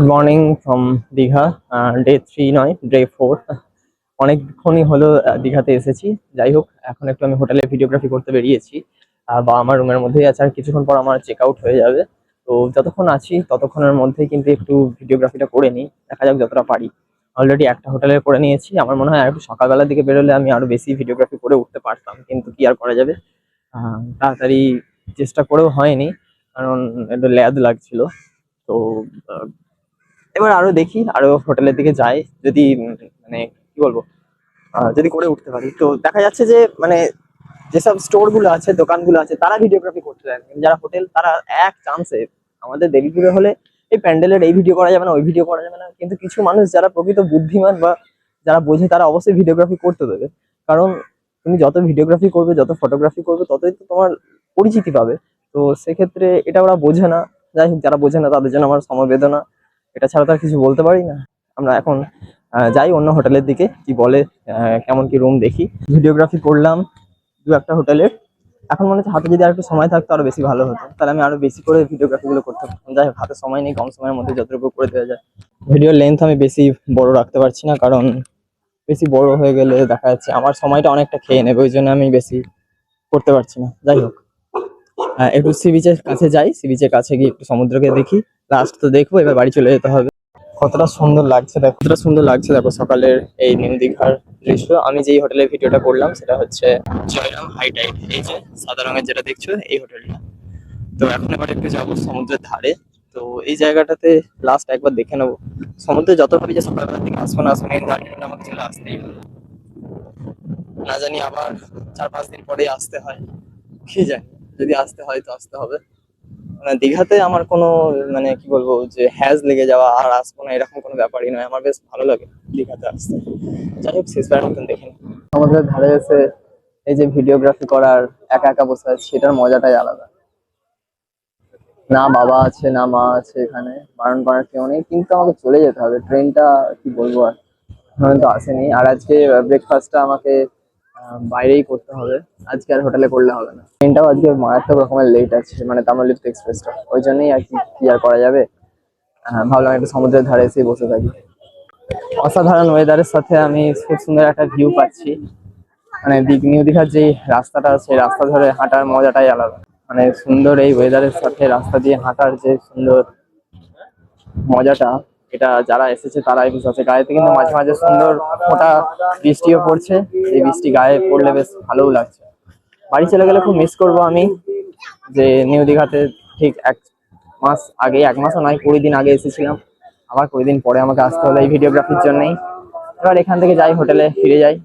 Good morning from Digha day three নয় day four অনেকক্ষণই হলো দীঘাতে এসেছি। যাই হোক, এখন একটু আমি হোটেলে ভিডিওগ্রাফি করতে বেরিয়েছি। বা আমার রুমের মধ্যেই আছে, আর কিছুক্ষণ পর আমার চেক আউট হয়ে যাবে। তো যতক্ষণ আছি, ততক্ষণের মধ্যেই কিন্তু একটু ভিডিওগ্রাফিটা করে নিই। দেখা যাক যতটা পারি। অলরেডি একটা হোটেলে করে নিয়েছি। আমার মনে হয় একটু সকালবেলার দিকে বেরোলে আমি আরও বেশি ভিডিওগ্রাফি করে উঠতে পারতাম। কিন্তু কি আর করা যাবে? তাড়াতাড়ি চেষ্টা করেও হয়নি, কারণ একটু ল্যাদ লাগছিল। তো এবার আরও দেখি, আরও হোটেলের দিকে যাই, যদি মানে কি বলব যদি করে উঠতে পারি। তো দেখা যাচ্ছে যে মানে যেসব স্টোরগুলো আছে, দোকানগুলো আছে, তারা ভিডিওগ্রাফি করতে চায় যারা হোটেল, তারা এক চান্সে আমাদের দেবীপুরে হলে এই প্যান্ডেলের এই ভিডিও করা যাবে না, ওই ভিডিও করা যাবে না। কিন্তু কিছু মানুষ যারা প্রকৃত বুদ্ধিমান বা যারা বোঝে, তারা অবশ্যই ভিডিওগ্রাফি করতে দেবে। কারণ তুমি যত ভিডিওগ্রাফি করবে, যত ফটোগ্রাফি করবে, ততই তো তোমার পরিচিতি পাবে। তো সেক্ষেত্রে এটা ওরা বোঝে না। যাই হোক, যারা বোঝে না, তাদের জন্য আমার সমবেদনা। এটা ছাড়া তো আর কিছু বলতে পারি না। আমরা এখন যাই অন্য হোটেলের দিকে, কি বলে কেমন কি রুম দেখি। ভিডিওগ্রাফি করলাম দু একটা হোটেলের এখন মনে হচ্ছে হাতে যদি আর একটু সময় থাকতো, আরও বেশি ভালো হতো। তাহলে আমি আরও বেশি করে ভিডিওগ্রাফি গুলো করতে পারতাম যাই হোক, হাতে সময় নেই, কম সময়ের মধ্যে যতটুকু করে দেওয়া যায়। ভিডিওর লেন্থ আমি বেশি বড় রাখতে পারছি না, কারণ বেশি বড় হয়ে গেলে দেখা যাচ্ছে আমার সময়টা অনেকটা খেয়ে নেবে, ওই জন্য আমি বেশি করতে পারছি না। যাই হোক। একটু সি বিচের কাছে যাই সি বিচের কাছে গিয়ে একটু সমুদ্রকে দেখি। লাস্ট তো দেখব, এবার বাড়ি চলে যেতে হবে। কতটা সুন্দর লাগছে দেখো। কতটা সুন্দর লাগছে দেখো সকালের এই নিউ দীঘার দৃশ্য। আমি যেই হোটেলে ভিডিওটা করলাম, সেটা হচ্ছে জয়রাম হাই টাইড এই যে সাদা রঙের যেটা দেখছ, এই হোটেলটা। তো এখন এবার একটু যাব সমুদ্রের ধারে। তো এই জায়গাটাতে লাস্ট একবার দেখে নেব। সমুদ্রে যত ভাবি যে সকালবেলার দিকে আসব না আসব না, এই আমাকে চলে আসতেই হবে। না জানি আবার চার পাঁচ দিন পরেই আসতে হয়। কি জানি। যদি আসতে হয় তো আসতে হবে। মানে দীঘাতে আমার কোনো মানে কি বলব যে হ্যাজ লেগে যাওয়া আর আসব না এরকম কোনো ব্যাপারই নয়। আমার বেশ ভালো লাগে দীঘাতে আসতে। যাই হোক, শেষ শেষবার মতন দেখে আমাদের ধারে এসে এই যে ভিডিওগ্রাফি করার, একা একা বসে আছে, সেটার মজাটাই আলাদা। না বাবা আছে, না মা আছে এখানে। বারণ করার কেউ নেই, কিন্তু আমাকে চলে যেতে হবে। ট্রেনটা কি বলব আর? তো আসেনি। আর আজকে ব্রেকফাস্টটা আমাকে বাইরেই করতে হবে। আজকে আর হোটেলে করলে হবে না। ট্রেনটাও আজকে মারাত্মক রকমের লেট আছে মানে তাম্রলিপ্ত এক্সপ্রেসটা ওই জন্যই আর কি কি আর করা যাবে? ভাবলাম একটা সমুদ্রের ধারে এসে বসে থাকি। অসাধারণ ওয়েদারের সাথে আমি খুব সুন্দর একটা ভিউ পাচ্ছি। মানে দিক নিউ দীঘার যে রাস্তাটা আছে রাস্তা ধরে হাঁটার মজাটাই আলাদা। মানে সুন্দর এই ওয়েদারের সাথে রাস্তা দিয়ে হাঁটার যে সুন্দর মজাটা এটা যারা এসেছে তারাই বুঝতে পারছে। গায়েতে কিন্তু মাঝে মাঝে সুন্দর ফোঁটা বৃষ্টিও পড়ছে। এই বৃষ্টি গায়ে পড়লে বেশ ভালোও লাগছে। বাড়ি চলে গেলে খুব মিস করব আমি যে নিউ দীঘাতে ঠিক এক মাস আগে, এক মাসও নয়, কুড়ি দিন আগে এসেছিলাম। আবার কুড়ি দিন পরে আমাকে আসতে হলো এই ভিডিওগ্রাফির জন্যই। এবার এখান থেকে যাই হোটেলে ফিরে যাই।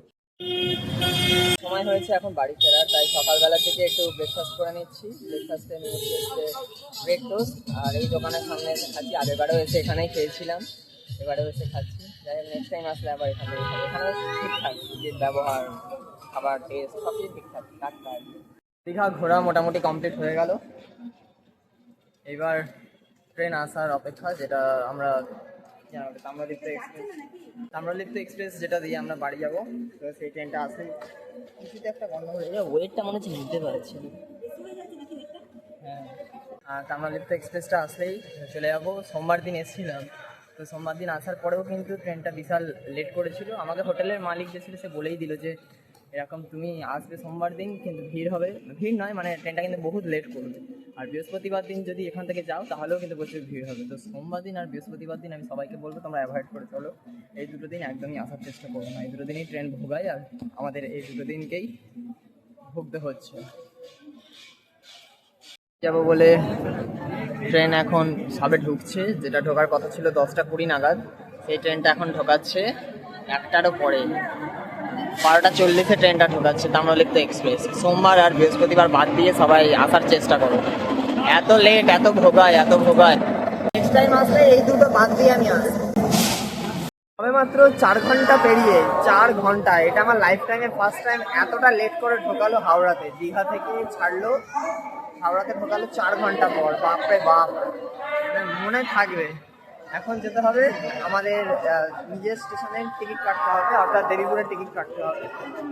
সময় হয়েছে এখন বাড়ি ফেরার, তাই সকালবেলা থেকে একটু ব্রেকফাস্ট করে নিচ্ছি। ব্রেকফাস্টে নিয়েছি হচ্ছে টোস্ট আর এই দোকানের সামনে খাচ্ছি। আগেরবারেও এসে এখানেই খেয়েছিলাম। এবারেও এসে খাচ্ছি। যাই হোক নেক্সট টাইম আসলে আবার এখান এখানে ঠিকঠাক যে ব্যবহার, খাবার টেস্ট সব কিছু ঠিকঠাক টাটকা দীঘা ঘোরা মোটামুটি কমপ্লিট হয়ে গেল। এবার ট্রেন আসার অপেক্ষা, যেটা আমরা? তাম্রলিপ্ত এক্সপ্রেস। তাম্রলিপ্ত এক্সপ্রেস যেটা দিয়ে আমরা বাড়ি যাব তো সেই ট্রেনটা আসে কিছুতে একটা গন্ডগোল ওয়েটটা মনে হচ্ছে নিতে পারছি হ্যাঁ। আর তাম্রলিপ্ত এক্সপ্রেসটা আসলেই চলে যাব। সোমবার দিন এসেছিলাম। তো সোমবার দিন আসার পরেও কিন্তু ট্রেনটা বিশাল লেট করেছিল। আমাকে হোটেলের মালিক যে ছিল সে বলেই দিল যে এরকম তুমি আসবে সোমবার দিন, কিন্তু ভিড় হবে, ভিড় নয় মানে ট্রেনটা কিন্তু বহুত লেট করবে। আর বৃহস্পতিবার দিন যদি এখান থেকে যাও, তাহলেও কিন্তু প্রচুর ভিড় হবে। তো সোমবার দিন আর বৃহস্পতিবার দিন আমি সবাইকে বলব, তোমরা অ্যাভয়েড করে চলো। এই দুটো দিন একদমই আসার চেষ্টা করব না। এই দুটো দিনই ট্রেন ভোগায়, আর আমাদের এই দুটো দিনকেই ভুগতে হচ্ছে। যাব বলে ট্রেন এখন সাবে ঢুকছে, যেটা ঢোকার কথা ছিল দশটা কুড়ি নাগাদ। সেই ট্রেনটা এখন ঢোকাচ্ছে একটারও পরে। বারোটা চল্লিশে ট্রেনটা ঢোকাচ্ছে তাম্রলিপ্ত এক্সপ্রেস। সোমবার আর বৃহস্পতিবার বাদ দিয়ে সবাই আসার চেষ্টা করো। এত লেট এত ভোগায় এত ভোগায়। নেক্সট টাইম আসলে এই দুটো বাদ দিয়ে আমি আসব। সবে মাত্র চার ঘণ্টা পেরিয়ে চার ঘণ্টা এটা আমার লাইফ টাইমে ফার্স্ট টাইম এতটা লেট করে ঢোকালো হাওড়াতে। দীঘা থেকে ছাড়লো হাওড়াতে ঢোকালো চার ঘণ্টা পর। বাপরে বাপ মানে মনে থাকবে। এখন যেতে হবে, আমাদের নিজের স্টেশনের টিকিট কাটতে হবে, অর্থাৎ দেবীপুরের টিকিট কাটতে হবে।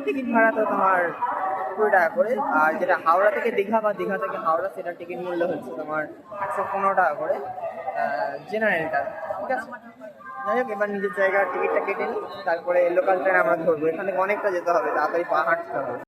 টিকিট ভাড়া তো তোমার কুড়ি টাকা করে, আর যেটা হাওড়া থেকে দীঘা বা দীঘা থেকে হাওড়া, সেটা টিকিট মূল্য হচ্ছে তোমার একশো পনেরো টাকা করে জেনারেলটা ঠিক আছে? যাই হোক, এবার নিজের জায়গার টিকিটটা কেটে নিই, তারপরে লোকাল ট্রেন আমরা ধরবো। এখান থেকে অনেকটা যেতে হবে, তাড়াতাড়ি পা হাঁটতে হবে।